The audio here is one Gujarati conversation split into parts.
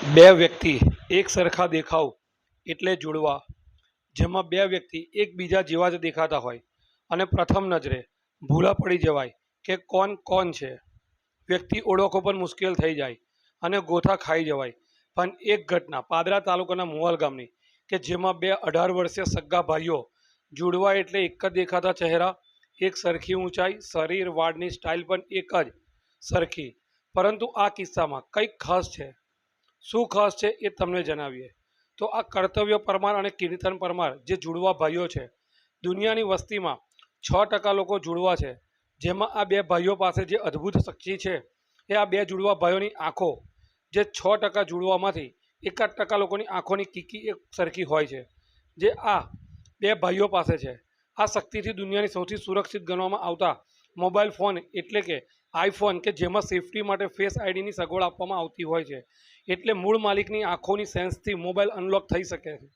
બે વ્યક્તિ એક સરખા દેખાવ એટલે જોડવા, જેમાં બે વ્યક્તિ એકબીજા જેવા જ દેખાતા હોય. અને પ્રથમ નજરે ભૂલા પડી જવાય કે કોણ કોણ છે. વ્યક્તિ ઓળખો પણ મુશ્કેલ થઈ જાય અને ગોથા ખાઈ જવાય. પણ એક ઘટના પાદરા તાલુકાના મોવાલ ગામની, કે જેમાં બે અઢાર વર્ષીય સગ્ગા ભાઈઓ જોડવા એટલે એક જ દેખાતા ચહેરા, એક સરખી ઊંચાઈ, શરીર, વાળની સ્ટાઇલ પણ એક જ સરખી. પરંતુ આ કિસ્સામાં કંઈક ખાસ છે. શું ખાસ છે એ તમને જણાવીએ. તો આ કર્તવ્ય પરમાર અને કીર્તન પરમાર જે જુડવા ભાઈઓ છે, દુનિયાની વસ્તીમાં છ ટકા લોકો જુડવા છે. જેમાં આ બે ભાઈઓ પાસે જે અદ્ભુત શક્તિ છે, એ આ બે જુડવા ભાઈઓની આંખો, જે છ ટકા જુડવામાંથી એકાદ ટકા લોકોની આંખોની કીકી એક સરખી હોય છે. જે આ બે ભાઈઓ પાસે છે. આ શક્તિથી દુનિયાની સૌથી સુરક્ષિત ગણવામાં આવતા મોબાઈલ ફોન એટલે કે આઈફોન કે જેમાં સેફટી માટે ફેસ આઈડીની સગવડ આપવામાં આવતી હોય છે. એટલે મૂળ માલિકની આંખોની સેન્સથી મોબાઈલ અનલોક થઈ શકે છે.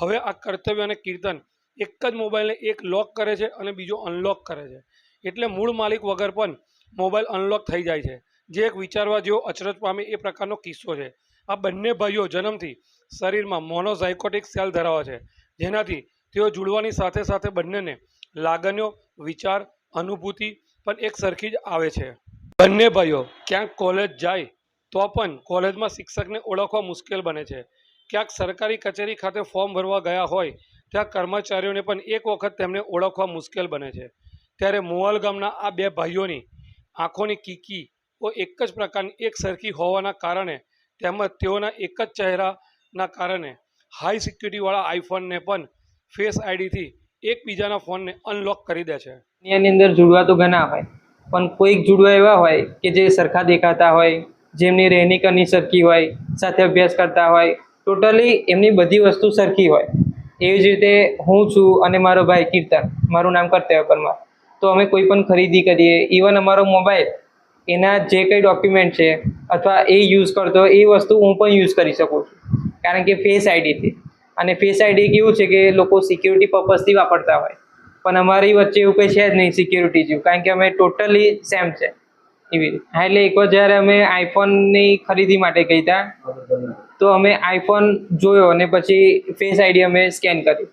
હવે આ કર્તવ્ય અને કીર્તન એક જ મોબાઈલને એક લોક કરે છે અને બીજો અનલોક કરે છે. એટલે મૂળ માલિક વગર પણ મોબાઈલ અનલોક થઈ જાય છે. જે એક વિચારવા જેવો અચરજ પામે એ પ્રકારનો કિસ્સો છે. આ બંને ભાઈઓ જન્મથી શરીરમાં મોનોઝાયકોટિક સેલ ધરાવે છે. જેનાથી તેઓ જુડવાની સાથે સાથે બંનેને લાગણીઓ, વિચાર અનુભૂતિ પણ એક સરખી જ આવે છે. બંને ભાઈઓ ક્યાંક કોલેજ જાય તો પણ કોલેજમાં શિક્ષકને ઓળખવા મુશ્કેલ બને છે. ક્યાંક સરકારી કચેરી ખાતે ફોર્મ ભરવા ગયા હોય, ત્યાં કર્મચારીઓને પણ એક વખત તેમને ઓળખવા મુશ્કેલ બને છે. ત્યારે મોવાલ ગામના આ બે ભાઈઓની આંખોની કીકી ઓ એક જ પ્રકારની એક સરખી હોવાના કારણે તેમજ તેઓના એક જ ચહેરાના કારણે હાઈ સિક્યુરિટીવાળા આઈફોનને પણ ફેસ આઈડીથી એકબીજાના ફોનને અનલોક કરી દે છે. દુનિયાની અંદર જુડવા તો ઘણા હોય, પણ કોઈક જુડવા એવા હોય કે જે સરખા દેખાતા હોય, જેમની રહેણી કરની સરખી હોય, સાથે અભ્યાસ કરતા હોય ટોટલી એમની બધી વસ્તુ સરખી હોય. એવી જ રીતે હું છું અને મારો ભાઈ કીર્તન, મારું નામ કર્તવ્ય પરમાર. તો અમે કોઈ પણ ખરીદી કરીએ ઇવન અમારો મોબાઈલ એના જે કંઈ ડોક્યુમેન્ટ છે, અથવા એ યુઝ કરતો એ વસ્તુ હું પણ યુઝ કરી શકું છું. કારણ કે ફેસ આઈડીથી અને ફેસ આઈડી કેવું છે કે લોકો સિક્યુરિટી પર્પઝથી વાપરતા હોય. પણ અમારી વચ્ચે એવું કંઈ છે જ નહીં સિક્યુરિટી જેવું. કારણ કે અમે ટોટલી સેમ છે. એવી રીતે. હા એટલે એકવાર જ્યારે અમે આઈફોનની ખરીદી માટે ગઈ હતા તો અમે આઈફોન જોયો અને પછી ફેસ આઈડી અમે સ્કેન કરી.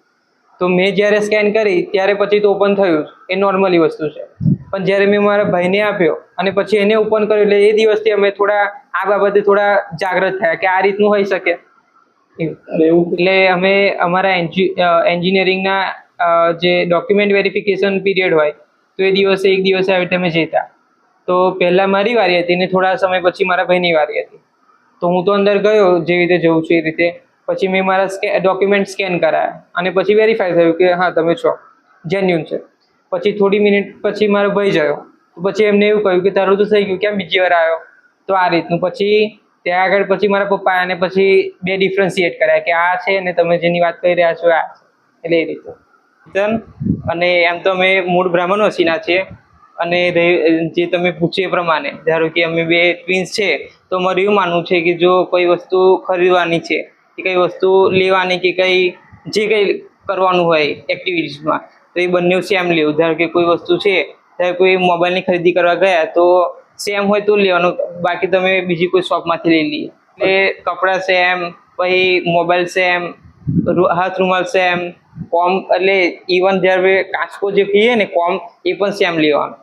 તો મેં જ્યારે સ્કેન કરી ત્યારે પછી તો ઓપન થયું. એ નોર્મલી વસ્તુ છે. પણ જ્યારે મેં મારા ભાઈને આપ્યો અને પછી એને ઓપન કર્યું એટલે એ દિવસથી અમે થોડા આ બાબતે થોડા જાગૃત થયા કે આ રીતનું હોઈ શકે. એવું એટલે અમે અમારા એન્જિ એન્જિનિયરિંગના જે ડોક્યુમેન્ટ વેરિફિકેશન પીરિયડ હોય, તો એ દિવસે એક દિવસે આવી રીતે અમે જતા તો પહેલાં મારી વારી હતી ને થોડા સમય પછી મારા ભાઈની વારી હતી. તો હું તો અંદર ગયો જેવી રીતે જઉં છું એ રીતે. પછી મેં મારા સ્કે ડોક્યુમેન્ટ સ્કેન કરાયા. અને પછી વેરીફાઈ થયું કે હા, તમે છો. જેન્યુન છે. પછી થોડી મિનિટ પછી મારો ભાઈ ગયો. પછી એમને એવું કહ્યું કે તારું તો થઈ ગયું કેમ બીજી વાર આવ્યો? તો આ રીતનું. પછી ત્યાં આગળ પછી મારા પપ્પા અને પછી બે ડિફરન્સિએટ કર્યા કે આ છે ને તમે જેની વાત કરી રહ્યા છો, આ એટલે એ રીતે. અને એમ તો અમે મૂળ બ્રાહ્મણ વસીના છીએ. અને જે તમે પૂછ્યું એ પ્રમાણે, ધારો કે અમે બે ટ્વિન્સ છે, તો મારું એવું માનવું છે કે જો કોઈ વસ્તુ ખરીદવાની છે, કે કઈ વસ્તુ લેવાની કે કઈ, જે કંઈ કરવાનું હોય એક્ટિવિટીઝમાં તો એ બંને સેમ લેવું. ધારો કે કોઈ વસ્તુ છે, ધારો કોઈ મોબાઈલની ખરીદી કરવા ગયા, તો સેમ હોય તો લેવાનું, બાકી તમે બીજી કોઈ શોપમાંથી લઈ લઈએ. એટલે કપડાં સેમ પછી મોબાઈલ સેમ હાથ રૂમાલ સેમ કોમ એટલે ઇવન જ્યારે કાચકો જે કહીએ ને કોમ એ પણ સેમ લેવાનું.